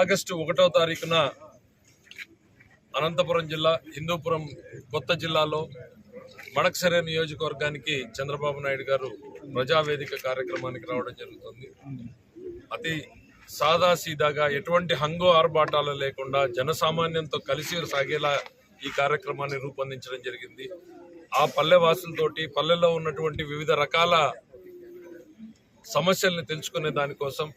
August ఒకటో తారీఖున అనంతపురం జిల్లా హిందూపురం కొత్త జిల్లాలో మడక్సరే నియోజకవర్గానికి చంద్రబాబు నాయుడు గారు ప్రజావేదిక కార్యక్రమానికి రావడం జరుగుతుంది. అతి సాదాసీదాగా ఎటువంటి హంగు ఆర్భాటాలు లేకుండా జనసామాన్యంతో కలిసి సాగేలా ఈ కార్యక్రమాన్ని రూపొందించడం జరిగింది. ఆ పల్లె వాసులతోటి పల్లెల్లో ఉన్నటువంటి వివిధ రకాల సమస్యల్ని తెలుసుకునే దానికోసం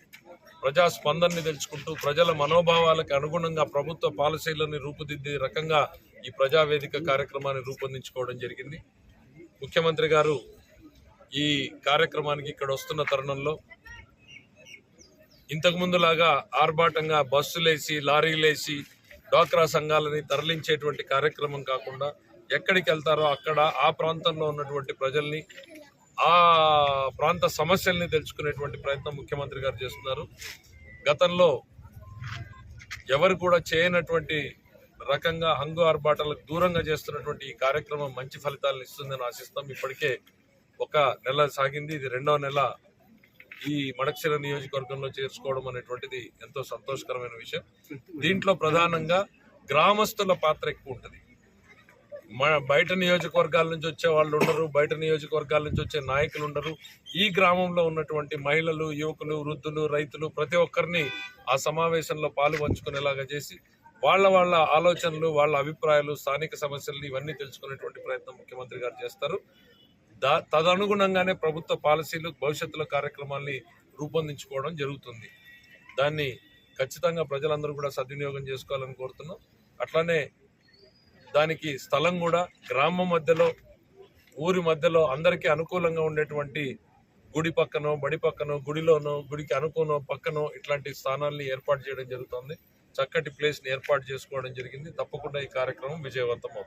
ప్రజాస్పందనని తెలుసుకుంటూ ప్రజల మనోభావాలకు అనుగుణంగా ప్రభుత్వ పాలసీలను రూపుదిద్దే రకంగా ఈ ప్రజావేదిక కార్యక్రమాన్ని రూపొందించుకోవడం జరిగింది. ముఖ్యమంత్రి గారు ఈ కార్యక్రమానికి ఇక్కడ వస్తున్న తరుణంలో ఇంతకుముందులాగా ఆర్భాటంగా బస్సులేసి లారీలేసి డ్వాక్రా సంఘాలని తరలించేటువంటి కార్యక్రమం కాకుండా ఎక్కడికి వెళ్తారో అక్కడ ఆ ప్రాంతంలో ఉన్నటువంటి ప్రజల్ని ఆ ప్రాంత సమస్యల్ని తెలుసుకునేటువంటి ప్రయత్నం ముఖ్యమంత్రి గారు చేస్తున్నారు. గతంలో ఎవరు కూడా చేయనటువంటి రకంగా హంగు ఆర్భాటాలకు దూరంగా చేస్తున్నటువంటి ఈ కార్యక్రమం మంచి ఫలితాలను ఇస్తుందని ఆశిస్తాం. ఇప్పటికే ఒక నెల సాగింది. ఇది రెండవ నెల ఈ మడక్సిర నియోజకవర్గంలో చేర్చుకోవడం అనేటువంటిది ఎంతో సంతోషకరమైన విషయం. దీంట్లో ప్రధానంగా గ్రామస్తుల పాత్ర ఎక్కువ ఉంటుంది. బయట నియోజకవర్గాల నుంచి వచ్చే వాళ్ళు ఉండరు బయట నియోజకవర్గాల నుంచి వచ్చే నాయకులు ఉండరు. ఈ గ్రామంలో ఉన్నటువంటి మహిళలు యువకులు వృద్ధులు రైతులు ప్రతి ఒక్కరిని ఆ సమావేశంలో పాలు పంచుకునేలాగా చేసి వాళ్ళ వాళ్ళ ఆలోచనలు వాళ్ళ అభిప్రాయాలు స్థానిక సమస్యలు ఇవన్నీ తెలుసుకునేటువంటి ప్రయత్నం ముఖ్యమంత్రి గారు చేస్తారు. దా తదనుగుణంగానే ప్రభుత్వ పాలసీలు భవిష్యత్తులో కార్యక్రమాల్ని రూపొందించుకోవడం జరుగుతుంది. దాన్ని ఖచ్చితంగా ప్రజలందరూ కూడా సద్వినియోగం చేసుకోవాలని కోరుతున్నాం. అట్లానే దానికి స్థలం కూడా గ్రామం మధ్యలో ఊరి మధ్యలో అందరికీ అనుకూలంగా ఉండేటువంటి గుడి పక్కనో బడి పక్కనో గుడిలోనో గుడికి అనుకునో పక్కనో ఇట్లాంటి స్థానాల్ని ఏర్పాటు చేయడం జరుగుతుంది. చక్కటి ప్లేస్ని ఏర్పాటు చేసుకోవడం జరిగింది. తప్పకుండా ఈ కార్యక్రమం విజయవంతం అవుతుంది.